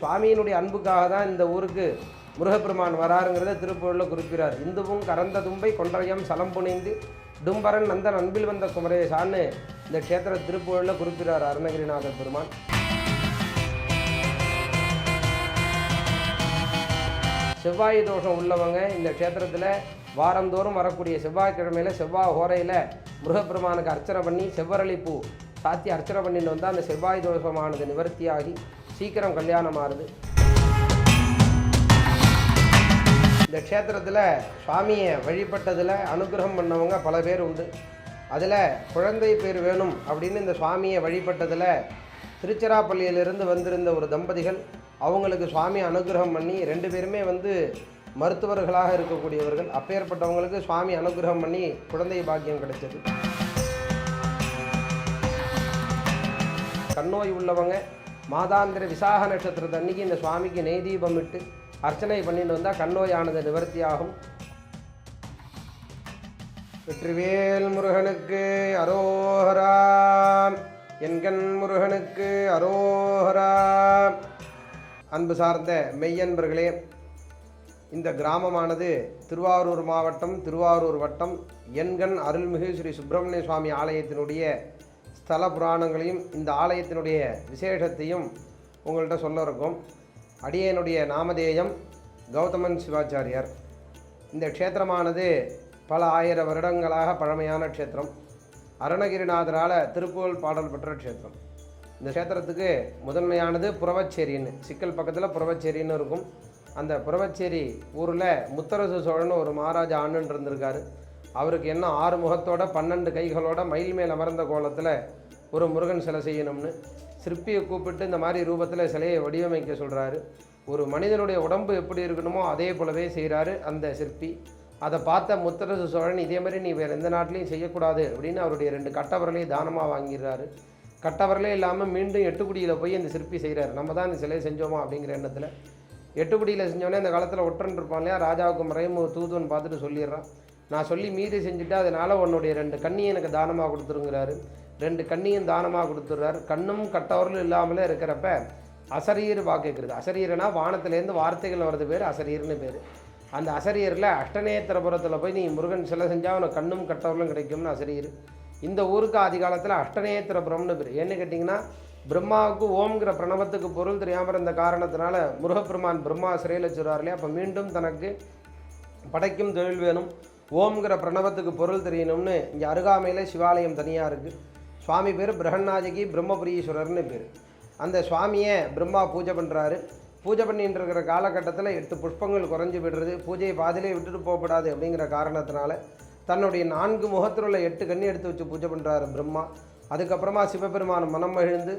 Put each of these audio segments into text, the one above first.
சுவாமியினுடைய அன்புக்காக தான் இந்த ஊருக்கு முருகப்பெருமான் வராருங்கிறத திருப்பூரில் குறிப்பிறார். இந்துவும் கரந்த தும்பை கொன்றையம் சலம் புனைந்து டும்பரன் நந்தன் அன்பில் வந்த குமரேசான்னு இந்த க்ஷேத்திர திருப்பூரில் குறிப்பிறார் அருணகிரிநாதர் பெருமான். செவ்வாய் தோஷம் உள்ளவங்க இந்த க்ஷேத்திரத்தில் வாரந்தோறும் வரக்கூடிய செவ்வாய்க்கிழமையில் செவ்வாய் ஹோரையில் முருகப்பெருமானுக்கு அர்ச்சனை பண்ணி செவ்வரளிப்பூ சாத்தி அர்ச்சனை பண்ணிட்டு வந்தால் அந்த செவ்வாய் தோஷமானது நிவர்த்தியாகி சீக்கிரம் கல்யாணம் ஆறுது. இந்த க்ஷேத்திரத்தில் சுவாமியை வழிபட்டதில் அனுகிரகம் பண்ணவங்க பல பேர் உண்டு. அதில் குழந்தை பேர் வேணும் அப்படின்னு இந்த சுவாமியை வழிபட்டதில் திருச்சிராப்பள்ளியிலிருந்து வந்திருந்த ஒரு தம்பதிகள் அவங்களுக்கு சுவாமி அனுகிரகம் பண்ணி ரெண்டு பேருமே வந்து மருத்துவர்களாக இருக்கக்கூடியவர்கள். அப்பேற்பட்டவங்களுக்கு சுவாமி அனுகிரகம் பண்ணி குழந்தை பாக்கியம் கிடைச்சது. கண்ணோய் உள்ளவங்க மாதாந்திர விசாக நட்சத்திரத்தை அன்னைக்கு இந்த சுவாமிக்கு நெய் தீபம் இட்டு அர்ச்சனை பண்ணிட்டு வந்தால் கண்ணோயானது நிவர்த்தியாகும். வெற்றிவேல் முருகனுக்கு அரோஹரா. என்கண் முருகனுக்கு அரோஹரா. அன்பு சார்ந்த மெய்யன்பர்களே இந்த கிராமமானது திருவாரூர் மாவட்டம் திருவாரூர் வட்டம் எண்கண் அருள்மிகு ஸ்ரீ சுப்பிரமணிய சுவாமி ஆலயத்தினுடைய ஸ்தல புராணங்களையும் இந்த ஆலயத்தினுடைய விசேஷத்தையும் உங்கள்கிட்ட சொல்ல இருக்கும். அடியனுடைய நாமதேயம் கௌதமன் சிவாச்சாரியார். இந்த க்ஷேத்திரமானது பல ஆயிரம் வருடங்களாக பழமையான க்ஷேத்திரம். அருணகிரிநாதரால் திருப்புகழ் பாடல் பெற்ற க்ஷேத்திரம். இந்த க்ஷேத்திரத்துக்கு முதன்மையானது புறவச்சேரின்னு சிக்கல் பக்கத்தில் புறவச்சேரின்னு இருக்கும். அந்த புறவச்சேரி ஊரில் முத்தரசு சோழன் ஒரு மகாராஜா ஆண்டுன்னு இருந்திருக்காரு. அவருக்கு என்ன ஆறு முகத்தோட பன்னெண்டு கைகளோட மயில் மேல் அமர்ந்த கோலத்தில் ஒரு முருகன் சிலை செய்யணும்னு சிற்பியை கூப்பிட்டு இந்த மாதிரி ரூபத்தில் சிலையை வடிவமைக்க சொல்கிறாரு ஒரு மனிதனுடைய உடம்பு எப்படி இருக்கணுமோ அதே போலவே செய்கிறாரு அந்த சிற்பி. அதை பார்த்த முத்தரசு சோழன் இதே மாதிரி நீ வேறு எந்த நாட்டிலையும் செய்யக்கூடாது அப்படின்னு அவருடைய ரெண்டு கட்டவரலையும் தானமாக வாங்கிடுறாரு. கட்டவரலே இல்லாமல் மீண்டும் எட்டுக்குடியில் போய் இந்த சிற்பி செய்கிறாரு நம்ம தான் இந்த சிலையை செஞ்சோமா? அப்படிங்கிற எண்ணத்தில் எட்டுக்குடியில் செஞ்சோடனே இந்த காலத்தில் ஒற்றன் இருப்பான் இல்லையா? ராஜாவுக்கு மறைமுக ஒரு தூதுவன் பார்த்துட்டு சொல்லிடுறான். நான் சொல்லி மீறி செஞ்சுட்டு அதனால் உன்னுடைய ரெண்டு கண்ணியை எனக்கு தானமாக கொடுத்துருங்கிறாரு. ரெண்டு கண்ணியும் தானமாக கொடுத்துட்றாரு. கண்ணும் கட்டவர்களும் இல்லாமலே இருக்கிறப்ப அசரீர் வாக்குக்கிறது அசரீரனா வானத்திலேருந்து வார்த்தைகள் வர்றது பேர் அசரீர்னு பேர். அந்த அசரீரில் அஷ்டநேத்திரபுரத்தில் போய் நீ முருகன் சிலை செஞ்சால் உனக்கு கண்ணும் கட்டவர்களும் கிடைக்கும்னு அசரீர். இந்த ஊருக்கு ஆதி காலத்தில் அஷ்டநேத்திரபுரம்னு பேர். ஏன்னு கேட்டிங்கன்னா பிரம்மாவுக்கு ஓம்ங்கிற பிரணவத்துக்கு பொருள் தெரியாமல் இருந்த காரணத்தினால முருகப்பெருமான் பிரம்மா சிறையில் வச்சுருவார் இல்லையா? அப்போ மீண்டும் தனக்கு படைக்கும் தொழில் வேணும். ஓம்ங்கிற பிரணவத்துக்கு பொருள் தெரியணும்னு இங்கே அருகாமையில் சிவாலயம் தனியாக இருக்குது சுவாமி பேர் பிரகன்னாஜகி பிரம்மபுரீஸ்வரர்னு பேர். அந்த சுவாமியை பிரம்மா பூஜை பண்ணுறாரு பூஜை பண்ணிட்டு இருக்கிற காலகட்டத்தில் எட்டு புஷ்பங்கள் குறைஞ்சி விடுறது பூஜையை பாதிலே விட்டுட்டு போகப்படாது அப்படிங்கிற காரணத்தினால தன்னுடைய நான்கு முகத்தில் உள்ள எட்டு கண்ணி எடுத்து வச்சு பூஜை பண்ணுறாரு பிரம்மா. அதுக்கப்புறமா சிவபெருமான் மனம் மகிழ்ந்து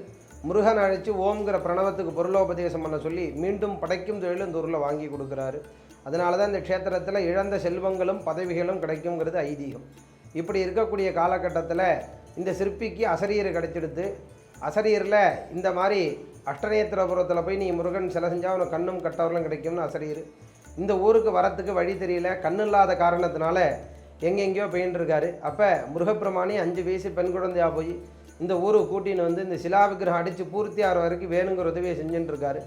முருகன் அழைச்சி ஓம்ங்கிற பிரணவத்துக்கு பொருளோபதேசம் பண்ண சொல்லி மீண்டும் படைக்கும் தொழிலும் இந்த ஊரில் வாங்கி கொடுக்குறாரு. அதனால தான் இந்த க்ஷேத்திரத்தில் இழந்த செல்வங்களும் பதவிகளும் கிடைக்குங்கிறது ஐதீகம். இப்படி இருக்கக்கூடிய காலகட்டத்தில் இந்த சிற்பிக்கு அசரியர் கிடைச்சிடுது. அசரியரில் இந்த மாதிரி அஷ்டநேத்திரபுரத்தில் போய் நீ முருகன் சிலை செஞ்சால் உனக்கு கண்ணும் கட்டவர்களும் கிடைக்கும்னு அசரியர் இந்த ஊருக்கு வரத்துக்கு வழி தெரியல கண்ணு இல்லாத காரணத்தினால எங்கெங்கேயோ போயின்னு அப்போ முருகப்பெருமானி அஞ்சு வயசு பெண் குழந்தையாக போய் இந்த ஊருக்கு கூட்டின்னு வந்து இந்த சிலா விக்கிரகம் அடித்து பூர்த்தி ஆகிற வரைக்கும் வேணுங்கிற உதவியை செஞ்சுட்டுருக்காரு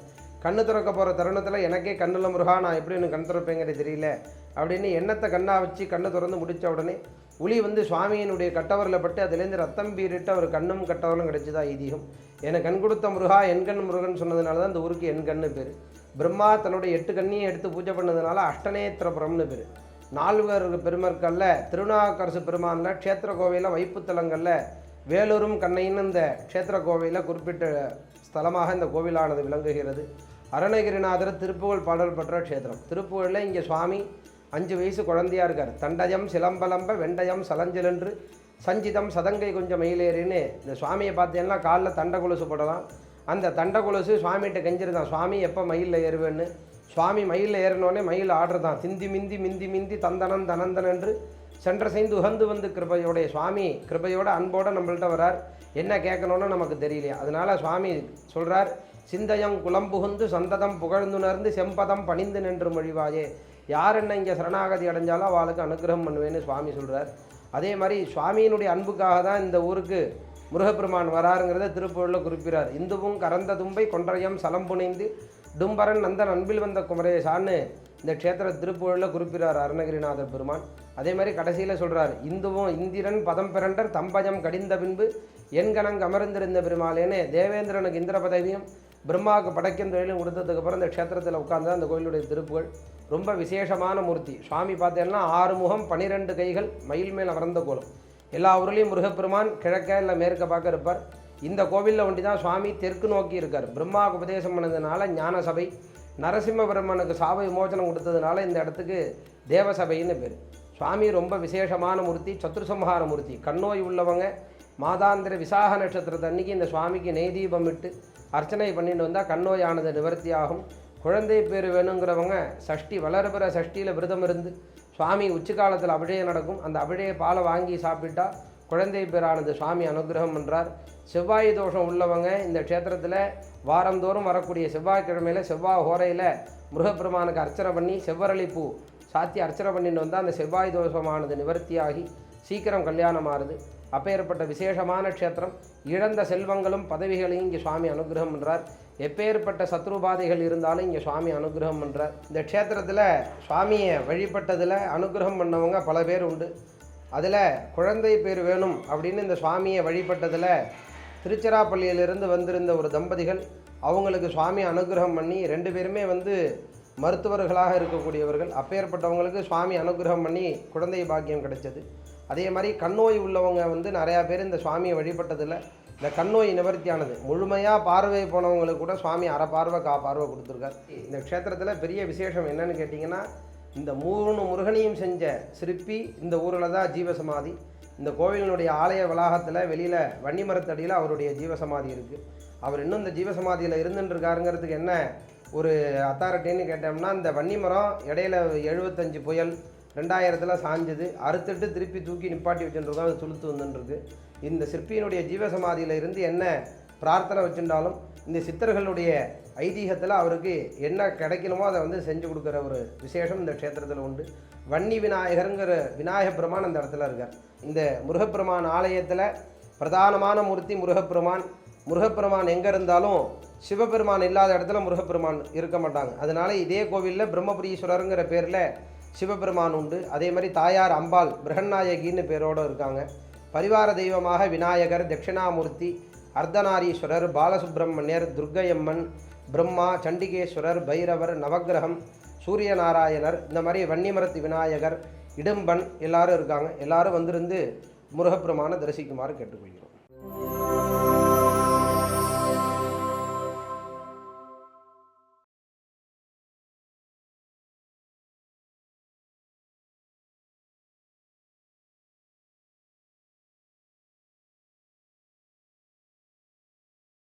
கண்ணு திறக்க போகிற தருணத்தில் எனக்கே கண்ணில் முருகா நான் எப்படி எனக்கு கண் திறப்பேங்கிறது தெரியல. அப்படின்னு எண்ணத்தை கண்ணாக வச்சு கண்ணை திறந்து முடித்த உடனே உளி வந்து சுவாமியினுடைய கட்டவரில் பட்டு அதுலேருந்து ரத்தம் பீரிட்டு அவர் கண்ணும் கட்டவரும் கிடைச்சதா ஐதீகம். எனக்கு கண் கொடுத்த முருகா என் கண் முருகன் சொன்னதுனால தான் இந்த ஊருக்கு என் கண்ணு பேர். பிரம்மா தன்னுடைய எட்டு கண்ணியை எடுத்து பூஜை பண்ணதுனால அஷ்டநேத்திரபுரம்னு பேர். நால்வர் பெருமற்களில் திருநாவுக்கரசு பெருமானில் க்ஷேத்திர கோவையில் வைப்புத்தலங்களில் வேலூரும் கண்ணைன்னு இந்த க்ஷேத்திர கோவையில் குறிப்பிட்ட ஸ்தலமாக இந்த கோவிலானது விளங்குகிறது. அருணகிரிநாதர் திருப்புகழ் பாடல் பெற்ற க்ஷேத்திரம். திருப்புகழில் இங்கே சுவாமி அஞ்சு வயசு குழந்தையா இருக்கார். தண்டயம் சிலம்பலம்ப வெண்டயம் சலஞ்சலென்று சஞ்சிதம் சதங்கை கொஞ்சம் மயிலேறின்னு இந்த சுவாமியை பார்த்தீங்கன்னா காலில் தண்டை கொலுசு போடலாம். அந்த தண்டை கொலுசு சுவாமிகிட்ட கெஞ்சிருந்தான். சுவாமி எப்போ மயிலில் ஏறுவேன்னு? சுவாமி மயிலில் ஏறினோடனே மயில் ஆடுறதான். திந்தி மிந்தி மிந்தி மிந்தி தந்தனம் தனந்தன் என்று சென்ற செய்து உகந்து வந்து கிருபையோடைய சுவாமி கிருபையோட அன்போடு நம்மள்ட்ட வரார் என்ன கேட்கணும்னு நமக்கு தெரியலையா. அதனால சுவாமி சொல்கிறார் சிந்தையம் குலம் புகுந்து சந்ததம் புகழ்ந்துணர்ந்து செம்பதம் பணிந்து நின்று மொழிவாயே. யார் என்ன இங்கே சரணாகதி அடைஞ்சாலும் அவளுக்கு அனுகிரகம் பண்ணுவேன்னு சுவாமி சொல்கிறார் அதே மாதிரி சுவாமியினுடைய அன்புக்காக தான் இந்த ஊருக்கு முருகப்பெருமான் வராருங்கிறத திருப்பூரில் குறிப்பிறார். இந்துவும் கரந்த தும்பை கொன்றையம் சலம் புனைந்து டும்பரன் நந்தன் அன்பில் வந்த குமரேசான்னு இந்த க்ஷேத்திர திருப்புகழில் குறிப்பிறார் அருணகிரிநாதர் பெருமான். அதே மாதிரி கடைசியில் சொல்கிறார் இந்துவும் இந்திரன் பதம் பிறண்டர் தம்பயம் கடிந்த பின்பு எண்கணங்கு அமர்ந்திருந்த பெருமாளேன்னு தேவேந்திரனுக்கு இந்திர பதவியும் பிரம்மாவுக்கு படைக்கும் தொழிலும் கொடுத்ததுக்கு அப்புறம் இந்த க்ஷேத்திரத்தில் உட்கார்ந்து அந்த கோயிலுடைய திருப்புகள். ரொம்ப விசேஷமான மூர்த்தி. சுவாமி பார்த்தீங்கன்னா ஆறு முகம் பனிரெண்டு கைகள் மயில் மேல் அமர்ந்த கோலம். எல்லா ஊர்லேயும் முருகப்பெருமான் கிழக்க இல்லை மேற்க பார்க்க இருப்பார். இந்த கோவிலில் ஒண்டி தான் சுவாமி தெற்கு நோக்கி இருக்கார். பிரம்மாவுக்கு உபதேசம் பண்ணதுனால ஞான சபை நரசிம்மபெருமனுக்கு சாப விமோச்சனம் கொடுத்ததுனால இந்த இடத்துக்கு தேவசபைன்னு பேர். சுவாமி ரொம்ப விசேஷமான மூர்த்தி சத்ருசம்ஹார மூர்த்தி. கண்ணோய் உள்ளவங்க மாதாந்திர விசாக நட்சத்திரத்தை அன்னைக்கு இந்த சுவாமிக்கு நெய் தீபம் இட்டு அர்ச்சனை பண்ணிட்டு வந்தால் கண்ணோயானது நிவர்த்தி ஆகும் குழந்தை பேர் வேணுங்கிறவங்க சஷ்டி வளர்பிற சஷ்டியில் விரதம் இருந்து சுவாமி உச்சிக்காலத்தில் அபிஷேகம் நடக்கும். அந்த அபிஷேக பாலை வாங்கி சாப்பிட்டா குழந்தை பேரானது சுவாமி அனுகிரகம் பண்ணுறார் செவ்வாய் தோஷம் உள்ளவங்க இந்த க்ஷேத்திரத்தில் வாரந்தோறும் வரக்கூடிய செவ்வாய்க்கிழமையில் செவ்வாய் ஹோரையில் முருகப்பெருமானுக்கு அர்ச்சனை பண்ணி செவ்வரளிப்பூ சாத்தி அர்ச்சனை பண்ணிட்டு வந்தால் அந்த செவ்வாய் தோஷமானது நிவர்த்தியாகி சீக்கிரம் கல்யாணம் ஆறுது. அப்பேற்பட்ட விசேஷமான க்ஷேத்திரம். இழந்த செல்வங்களும் பதவிகளையும் இங்கே சுவாமி அனுகிரகம் பண்ணுறார் எப்பேற்பட்ட சத்ருபாதைகள் இருந்தாலும் இங்கே சுவாமி அனுகிரகம் பண்ணுறார் இந்த க்ஷேத்திரத்தில் சுவாமியை வழிபட்டதில் அனுகிரகம் பண்ணவங்க பல பேர் உண்டு. அதில் குழந்தை பேர் வேணும் அப்படின்னு இந்த சுவாமியை வழிபட்டதில் திருச்சிராப்பள்ளியிலிருந்து வந்திருந்த ஒரு தம்பதிகள் அவங்களுக்கு சுவாமி அனுகிரகம் பண்ணி ரெண்டு பேருமே வந்து மருத்துவர்களாக இருக்கக்கூடியவர்கள். அப்பேற்பட்டவங்களுக்கு சுவாமி அனுகிரகம் பண்ணி குழந்தை பாக்கியம் கிடைச்சது. அதே மாதிரி கண்ணோய் உள்ளவங்க வந்து நிறையா பேர் இந்த சுவாமியை வழிபட்டதில் இந்த கண்ணோய் நிவர்த்தியானது. முழுமையாக பார்வை போனவங்களுக்கு கூட சுவாமி அரை பார்வை கா பார்வை கொடுத்துருக்கார். இந்த க்ஷேத்திரத்தில் பெரிய விசேஷம் என்னன்னு கேட்டிங்கன்னா இந்த மூணு முருகனையும் செஞ்ச சிற்பி இந்த ஊரில் தான் ஜீவசமாதி. இந்த கோவிலினுடைய ஆலய வளாகத்தில் வெளியில் வன்னிமரத்தடியில் அவருடைய ஜீவசமாதி இருக்குது அவர் இன்னும் இந்த ஜீவசமாதியில் இருந்துட்டு இருக்காருங்கிறதுக்கு என்ன ஒரு அத்தாரிட்டின்னு கேட்டோம்னா இந்த வன்னிமரம் இடையில எழுபத்தஞ்சு புயல் ரெண்டாயிரத்தில் சாஞ்சது. அறுத்துட்டு திருப்பி தூக்கி நிப்பாட்டி வச்சுருக்கோம் அது துளுத்து வந்துட்டுருக்கு இந்த சிற்பியினுடைய ஜீவசமாதியில் இருந்து என்ன பிரார்த்தனை வச்சுட்டாலும் இந்த சித்தர்களுடைய ஐதீகத்தில் அவருக்கு என்ன கிடைக்கணுமோ அதை வந்து செஞ்சு கொடுக்குற ஒரு விசேஷம் இந்த க்ஷேத்திரத்தில் உண்டு. வன்னி விநாயகருங்கிற விநாயக பெருமான் அந்த இடத்துல இருக்கார். இந்த முருகப்பெருமான் ஆலயத்தில் பிரதானமான மூர்த்தி முருகப்பெருமான். முருகப்பெருமான் எங்கே இருந்தாலும் சிவபெருமான் இல்லாத இடத்துல முருகப்பெருமான் இருக்க மாட்டாங்க. அதனால் இதே கோவிலில் பிரம்மபுரீஸ்வரருங்கிற பேரில் சிவபெருமான் உண்டு. அதே மாதிரி தாயார் அம்பாள் பிரகன்நாயகின்னு பேரோடு இருக்காங்க. பரிவார தெய்வமாக விநாயகர் தட்சிணாமூர்த்தி அர்த்தநாரீஸ்வரர் பாலசுப்பிரமணியர் துர்க்கையம்மன் பிரம்மா சண்டிகேஸ்வரர் பைரவர் நவக்கிரகம் சூரியநாராயணர் இந்த மாதிரி வன்னிமரத்து விநாயகர் இடும்பன் எல்லாரும் இருக்காங்க. எல்லாரும் வந்திருந்து முருகப்பெருமானை தரிசிக்குமாறு கேட்டுக்கொள்கிறோம்.